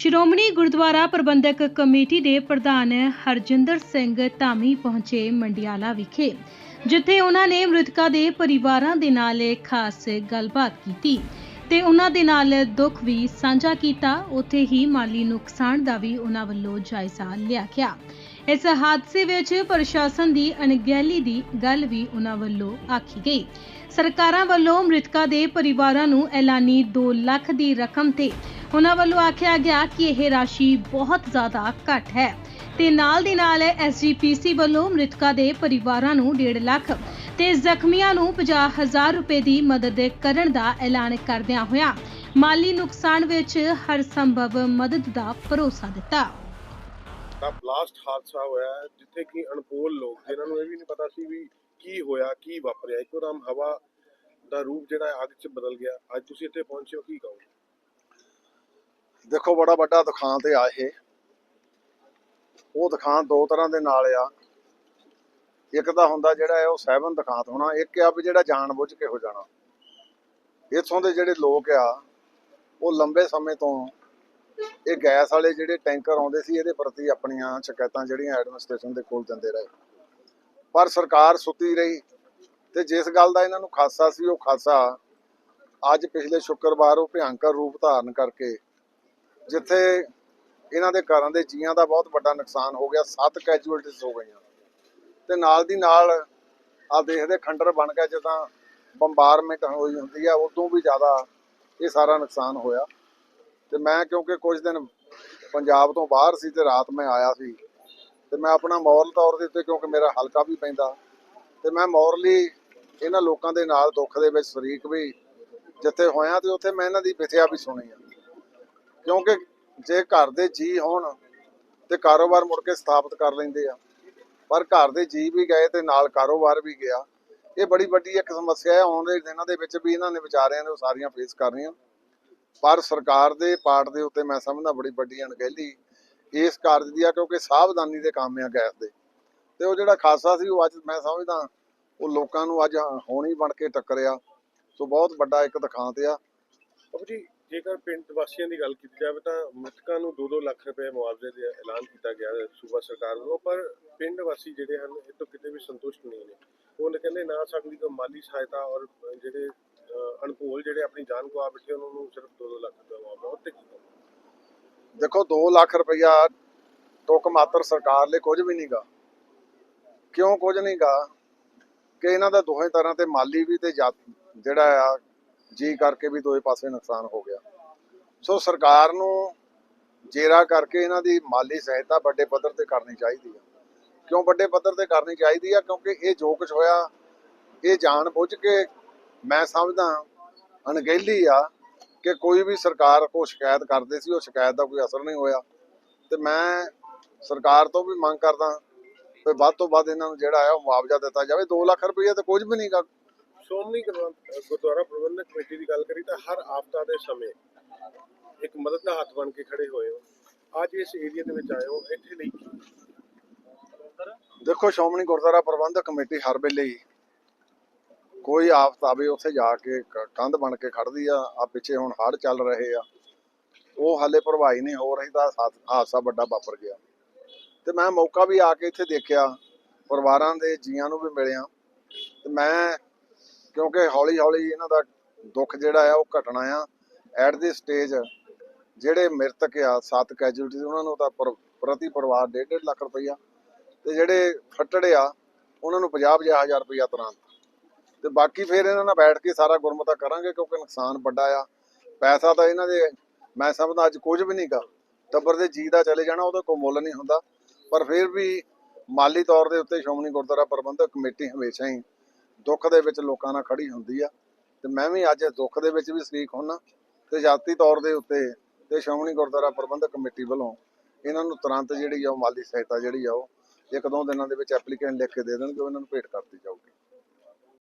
Shiromani Gurdwara Prabandhak committee ਦੇ ਪ੍ਰਧਾਨ ਹਰਜਿੰਦਰ ਸਿੰਘ ਧਾਮੀ ਪਹੁੰਚੇ ਮੰਡਿਆਲਾ ਵਿਖੇ, ਜਿੱਥੇ ਉਹਨਾਂ ਨੇ ਮ੍ਰਿਤਕਾਂ ਦੇ ਪਰਿਵਾਰਾਂ ਦੇ ਨਾਲ ਖਾਸ ਗੱਲਬਾਤ ਕੀਤੀ ਤੇ ਉਹਨਾਂ ਦੇ ਨਾਲ ਦੁੱਖ ਵੀ ਸਾਂਝਾ ਕੀਤਾ। ਉੱਥੇ ਹੀ ਮਾਲੀ ਨੁਕਸਾਨ ਦਾ ਵੀ ਉਹਨਾਂ ਵੱਲੋਂ ਜਾਇਜ਼ਾ ਲਿਆ ਗਿਆ। ਇਸ ਹਾਦਸੇ ਵਿੱਚ ਪ੍ਰਸ਼ਾਸਨ ਦੀ ਅਣਗਹਿਲੀ ਦੀ ਗੱਲ ਵੀ ਉਹਨਾਂ ਵੱਲੋਂ ਆਖੀ ਗਈ। ਸਰਕਾਰਾਂ ਵੱਲੋਂ ਮ੍ਰਿਤਕਾਂ ਦੇ ਪਰਿਵਾਰਾਂ ਨੂੰ ਐਲਾਨੀ 2 ਲੱਖ ਦੀ ਰਕਮ ਤੇ ਉਹਨਾਂ ਵੱਲੋਂ ਆਖਿਆ ਗਿਆ ਕਿ ਇਹ ਰਾਸ਼ੀ ਬਹੁਤ ਜ਼ਿਆਦਾ ਘੱਟ ਹੈ। ਤੇ ਨਾਲ ਦੀ ਨਾਲ ਐਸਜੀਪੀਸੀ ਵੱਲੋਂ ਮ੍ਰਿਤਕਾਂ ਦੇ ਪਰਿਵਾਰਾਂ ਨੂੰ 1.5 ਲੱਖ ਤੇ ਜ਼ਖਮੀਆਂ ਨੂੰ 50000 ਰੁਪਏ ਦੀ ਮਦਦ ਕਰਨ ਦਾ ਐਲਾਨ ਕਰਦਿਆਂ ਹੋਇਆ ਮਾਲੀ ਨੁਕਸਾਨ ਵਿੱਚ ਹਰ ਸੰਭਵ ਮਦਦ ਦਾ ਭਰੋਸਾ ਦਿੱਤਾ। ਦਾ ਬਲਾਸਟ ਹਾਦਸਾ ਹੋਇਆ ਹੈ, ਜਿੱਥੇ ਕਿ ਅਣਪੋਲ ਲੋਕ ਜਿਨ੍ਹਾਂ ਨੂੰ ਇਹ ਵੀ ਨਹੀਂ ਪਤਾ ਸੀ ਵੀ ਕੀ ਹੋਇਆ ਕੀ ਵਾਪਰਿਆ। ਇੱਕੋਦਮ ਹਵਾ ਦਾ ਰੂਪ ਜਿਹੜਾ ਹੈ ਅੱਗ 'ਚ ਬਦਲ ਗਿਆ। ਅੱਜ ਤੁਸੀਂ ਇੱਥੇ ਪਹੁੰਚੇ ਹੋ ਕੀ ਕਹੋਗੇ? ਦੇਖੋ ਬੜਾ ਵੱਡਾ ਦੁਕਾਨ ਤੇ ਆ ਇਹ। ਉਹ ਦੁਕਾਨ ਦੋ ਤਰ੍ਹਾਂ ਦੇ ਨਾਲ ਆ। ਇੱਕ ਤਾਂ ਹੁੰਦਾ ਜਿਹੜਾ ਉਹ ਸਹਿਬਨ ਦੁਕਾਨ ਹੋਣਾ, ਇੱਕ ਆ ਵੀ ਜਿਹੜਾ ਜਾਣ ਕੇ ਹੋ ਜਾਣਾ। ਇੱਥੋਂ ਦੇ ਜਿਹੜੇ ਲੋਕ ਆ, ਉਹ ਲੰਬੇ ਸਮੇਂ ਤੋਂ ਇਹ ਗੈਸ ਵਾਲੇ ਜਿਹੜੇ ਟੈਂਕਰ ਆਉਂਦੇ ਸੀ, ਇਹਦੇ ਪ੍ਰਤੀ ਆਪਣੀਆਂ ਸ਼ਿਕਾਇਤਾਂ ਜਿਹੜੀਆਂ ਐਡਮਿਨਿਸਟ੍ਰੇਸ਼ਨ ਦੇ ਕੋਲ ਦਿੰਦੇ ਰਹੇ। ਪਰ ਸਰਕਾਰ ਸੁੱਤੀ ਰਹੀ ਤੇ ਜਿਸ ਗੱਲ ਦਾ ਇਹਨਾਂ ਨੂੰ ਖਾਸਾ ਸੀ, ਉਹ ਖਾਸਾ ਅੱਜ ਪਿਛਲੇ ਸ਼ੁੱਕਰਵਾਰ ਉਹ ਭਿਆਨਕ ਰੂਪ ਧਾਰਨ ਕਰਕੇ ਜਿੱਥੇ ਇਹਨਾਂ ਦੇ ਘਰਾਂ ਦੇ ਜੀਆਂ ਦਾ ਬਹੁਤ ਵੱਡਾ ਨੁਕਸਾਨ ਹੋ ਗਿਆ, ਸੱਤ ਕੈਜੂਅਲਟੀਜ਼ ਹੋ ਗਈਆਂ। ਤੇ ਨਾਲ ਦੀ ਨਾਲ ਆ ਦੇਖਦੇ ਖੰਡਰ ਬਣ ਗਿਆ, ਜਿੱਦਾਂ ਬੰਬਾਰਮੈਂਟ ਹੋਈ ਹੁੰਦੀ ਆ, ਉਦੋਂ ਵੀ ਜ਼ਿਆਦਾ ਇਹ ਸਾਰਾ ਨੁਕਸਾਨ ਹੋਇਆ। ਤੇ ਮੈਂ ਕਿਉਂਕਿ ਕੁਝ ਦਿਨ ਪੰਜਾਬ ਤੋਂ ਬਾਹਰ ਸੀ ਤੇ ਰਾਤ ਮੈਂ ਆਇਆ ਸੀ, ਤੇ ਮੈਂ ਆਪਣਾ ਮੌਰਲ ਤੌਰ ਦੇ ਉੱਤੇ ਕਿਉਂਕਿ ਮੇਰਾ ਹਲਕਾ ਵੀ ਪੈਂਦਾ, ਤੇ ਮੈਂ ਮੌਰਲੀ ਇਹਨਾਂ ਲੋਕਾਂ ਦੇ ਨਾਲ ਦੁੱਖ ਦੇ ਵਿੱਚ ਸ਼ਰੀਕ ਵੀ ਜਿੱਥੇ ਹੋਇਆ ਤੇ ਉੱਥੇ ਮੈਂ ਇਹਨਾਂ ਦੀ ਵਿਥਿਆ ਵੀ ਸੁਣੀ ਆ। ਕਿਉਂਕਿ ਜੇ ਘਰ ਦੇ ਜੀ ਹੋਣ ਤੇ ਕਾਰੋਬਾਰ ਮੁੜ ਕੇ ਸਥਾਪਿਤ ਕਰ ਲੈਂਦੇ ਆ। ਪਰ ਘਰ ਦੇ ਜੀ ਵੀ ਗਏ ਤੇ ਨਾਲ ਕਾਰੋਬਾਰ ਵੀ ਗਿਆ। ਇਹ ਬੜੀ ਵੱਡੀ ਇੱਕ ਸਮੱਸਿਆ ਹੈ। ਆਉਣ ਦੇ ਦਿਨਾਂ ਦੇ ਵਿੱਚ ਵੀ ਇਹਨਾਂ ਨੇ ਵਿਚਾਰਿਆਂ ਨੇ ਉਹ ਸਾਰੀਆਂ ਫੇਸ ਕਰਨੀਆਂ ਪਰ ਸਰਕਾਰ ਦੇ ਪਾਰਟ ਦੇ ਉੱਤੇ ਮੈਂ ਸਮਝਦਾ ਬੜੀ ਵੱਡੀ ਅਣਗਹਿਲੀ ਇਸ ਕਾਰਜ ਦੀ ਆ, ਕਿਉਂਕਿ ਸਾਵਧਾਨੀ ਦੇ ਕੰਮ ਆ ਗੈਸ ਦੇ। ਤੇ ਉਹ ਜਿਹੜਾ ਖਾਸਾ ਸੀ, ਉਹ ਅੱਜ ਮੈਂ ਸਮਝਦਾ, ਉਹ ਲੋਕਾਂ ਨੂੰ ਅੱਜ ਹੋਣੀ ਬਣ ਕੇ ਟੱਕਰਿਆ। ਸੋ ਬਹੁਤ ਵੱਡਾ ਇੱਕ ਦਿਖਾਂਤ ਆ। ਬਾਬੂ ਜੀ ਜੇਕਰ ਪਿੰਡ ਵਾਸੀਆਂ ਦੀ ਗੱਲ ਕੀਤੀ ਜਾਵੇ ਤਾਂ ਮ੍ਰਿਤਕਾਂ ਨੂੰ 2-2 ਲੱਖ ਰੁਪਏ ਮੁਆਵਜ਼ੇ ਦਾ ਐਲਾਨ ਕੀਤਾ ਗਿਆ ਹੈ ਸੂਬਾ ਸਰਕਾਰ ਵੱਲੋਂ, ਪਰ ਪਿੰਡ ਵਾਸੀ ਜਿਹੜੇ ਹਨ, ਇਹ ਤੋਂ ਕਿਤੇ ਵੀ ਸੰਤੁਸ਼ਟ ਨਹੀਂ ਨੇ। ਉਹ ਕਹਿੰਦੇ ਨਾ ਸਾਡੀ ਕੋਈ ਮਾਲੀ ਸਹਾਇਤਾ ਔਰ ਜਿਹੜੇ ਅਣਭੋਲ ਜਿਹੜੇ ਆਪਣੀ ਜਾਨ ਗਵਾ ਬੈਠੇ, ਉਹਨਾਂ ਨੂੰ ਸਿਰਫ 2-2 ਲੱਖ ਰੁਪਏ ਮੁਆਵਜ਼ਾ ਉਹ ਤੇ ਦੇਖੋ 2 ਲੱਖ ਰੁਪਇਆ ਟੁੱਕ ਮਾਤਰ ਸਰਕਾਰ ਲਈ ਕੁਝ ਵੀ ਨਹੀਂਗਾ। ਕਿਉਂ ਕੁਝ ਨਹੀਂਗਾ? ਕਿ ਇਹਨਾਂ ਦਾ ਦੋਹੇ ਤਰ੍ਹਾਂ ਤੇ ਮਾਲੀ ਵੀ ਤੇ ਜਾ- ਜਿਹੜਾ ਆ, ਜੀ ਕਰਕੇ ਵੀ ਦੋਏ ਪਾਸੇ ਨੁਕਸਾਨ ਹੋ ਗਿਆ। ਸੋ ਸਰਕਾਰ ਨੂੰ ਜੇਰਾ ਕਰਕੇ ਇਹਨਾਂ ਦੀ ਮਾਲੀ ਸਹਾਇਤਾ ਵੱਡੇ ਪੱਧਰ ਤੇ ਕਰਨੀ ਚਾਹੀਦੀ ਆ। ਕਿਉਂ ਵੱਡੇ ਪੱਧਰ ਤੇ ਕਰਨੀ ਚਾਹੀਦੀ ਆ? ਕਿਉਂਕਿ ਇਹ ਜੋ ਕੁਝ ਹੋਇਆ, ਇਹ ਜਾਣ ਬੁੱਝ ਕੇ ਮੈਂ ਸਮਝਦਾ ਅਣਗਹਿਲੀ ਆ ਕਿ ਕੋਈ ਵੀ ਸਰਕਾਰ ਕੋ ਸ਼ਿਕਾਇਤ ਕਰਦੇ ਸੀ, ਉਹ ਸ਼ਿਕਾਇਤ ਦਾ ਕੋਈ ਅਸਰ ਨਹੀਂ ਹੋਇਆ। ਤੇ ਮੈਂ ਸਰਕਾਰ ਤੋਂ ਵੀ ਮੰਗ ਕਰਦਾ ਕਿ ਵੱਧ ਤੋਂ ਵੱਧ ਇਹਨਾਂ ਨੂੰ ਜਿਹੜਾ ਹੈ ਉਹ ਮੁਆਵਜ਼ਾ ਦਿੱਤਾ ਜਾਵੇ। 2 ਲੱਖ ਰੁਪਏ ਤੇ ਕੁਝ ਵੀ ਨਹੀਂਗਾ ਸ਼੍ਰੋਮਣੀ ਗੁਰਦੁਆਰਾ ਗੁਰਦੁਆਰਾ ਪ੍ਰਬੰਧਕ ਕਮੇਟੀ ਦੀ ਗੱਲ ਕਰੀ ਤਾਂ ਹਰ ਆਪਦਾ ਦੇ ਸਮੇਂ ਇੱਕ ਮਦਦ ਦਾ ਹੱਥ ਬਣ ਕੇ ਖੜੇ ਹੋਏ ਹੋ। ਅੱਜ ਇਸ ਏਰੀਆ ਦੇ ਵਿੱਚ ਆਏ ਹੋ। ਇੱਥੇ ਲਈ ਦੇਖੋ, ਸ਼੍ਰੋਮਣੀ ਗੁਰਦੁਆਰਾ ਪ੍ਰਬੰਧਕ ਕਮੇਟੀ ਹਰ ਵੇਲੇ ਹੀ ਕੋਈ ਆਫਤ ਆਵੇ, ਉੱਥੇ ਜਾ ਕੇ ਕੰਧ ਬਣ ਕੇ ਖੜਦੀ ਆ। ਆ ਪਿੱਛੇ ਹੁਣ ਹੜ੍ਹ ਚੱਲ ਰਹੇ ਆ। ਉਹ ਹਾਲੇ ਭਰਵਾਈ ਨਹੀਂ ਹੋ ਰਹੀ ਤਾਂ ਹਾਦਸਾ ਵੱਡਾ ਵਾਪਰ ਗਿਆ। ਤੇ ਮੈਂ ਮੌਕਾ ਵੀ ਆ ਕੇ ਇੱਥੇ ਦੇਖਿਆ। ਪਰਿਵਾਰਾਂ ਦੇ ਜੀਆਂ ਨੂੰ ਵੀ ਮਿਲਿਆ। ਤੇ ਮੈਂ, ਕਿਉਂਕਿ ਹੌਲੀ ਹੌਲੀ ਇਹਨਾਂ ਦਾ ਦੁੱਖ ਜਿਹੜਾ ਆ, ਉਹ ਘਟਣਾ ਆ। ਐਟ ਦੀ ਸਟੇਜ ਜਿਹੜੇ ਮ੍ਰਿਤਕ ਆ, ਸੱਤ ਕੈਜੂਲਟੀ ਉਹਨਾਂ ਨੂੰ ਤਾਂ ਪਰ- ਪ੍ਰਤੀ ਪਰਿਵਾਰ 1.5 ਲੱਖ ਰੁਪਈਆ। ਤੇ ਜਿਹੜੇ ਫੱਟੜੇ ਆ, ਉਹਨਾਂ ਨੂੰ 50 ਹਜ਼ਾਰ ਰੁਪਈਆ ਤੁਰੰਤ ਤੇ ਬਾਕੀ ਫਿਰ ਇਹਨਾਂ ਨਾਲ ਬੈਠ ਕੇ ਸਾਰਾ ਗੁਰਮਤਾ ਕਰਾਂਗੇ, ਕਿਉਂਕਿ ਨੁਕਸਾਨ ਵੱਡਾ ਆ। ਪੈਸਾ ਤਾਂ ਇਹਨਾਂ ਦੇ, ਮੈਂ ਸਮਝਦਾ ਅੱਜ ਕੁਝ ਵੀ ਨਹੀਂਗਾ। ਟੱਬਰ ਦੇ ਜੀ ਦਾ ਚਲੇ ਜਾਣਾ, ਉਹਦਾ ਕੋਈ ਮੁੱਲ ਨਹੀਂ ਹੁੰਦਾ। ਪਰ ਫਿਰ ਵੀ ਮਾਲੀ ਤੌਰ ਦੇ ਉੱਤੇ ਸ਼੍ਰੋਮਣੀ ਗੁਰਦੁਆਰਾ ਪ੍ਰਬੰਧਕ ਕਮੇਟੀ ਹਮੇਸ਼ਾ ਹੀ ਦੁੱਖ ਦੇ ਵਿੱਚ ਲੋਕਾਂ ਨਾਲ ਖੜੀ ਹੁੰਦੀ ਆ। ਤੇ ਮੈਂ ਵੀ ਅੱਜ ਦੁੱਖ ਦੇ ਵਿੱਚ ਵੀ ਸ਼ਰੀਕ ਹੁੰਨਾ। ਤੇ ਜਾਤੀ ਤੌਰ ਦੇ ਉੱਤੇ ਤੇ ਸ਼੍ਰੋਮਣੀ ਗੁਰਦੁਆਰਾ ਪ੍ਰਬੰਧਕ ਕਮੇਟੀ ਵੱਲੋਂ ਇਹਨਾਂ ਨੂੰ ਤੁਰੰਤ ਜਿਹੜੀ ਆ ਉਹ ਮਾਲੀ ਸਹਾਇਤਾ ਜਿਹੜੀ ਆ ਉਹ ਇੱਕ ਦੋ ਦਿਨਾਂ ਦੇ ਵਿੱਚ ਐਪਲੀਕੇਸ਼ਨ ਲਿਖ ਕੇ ਦੇ ਦੇਣਗੇ ਉਹਨਾਂ ਨੂੰ ਭੇਟ ਕਰਤੀ ਜਾਊਗੀ।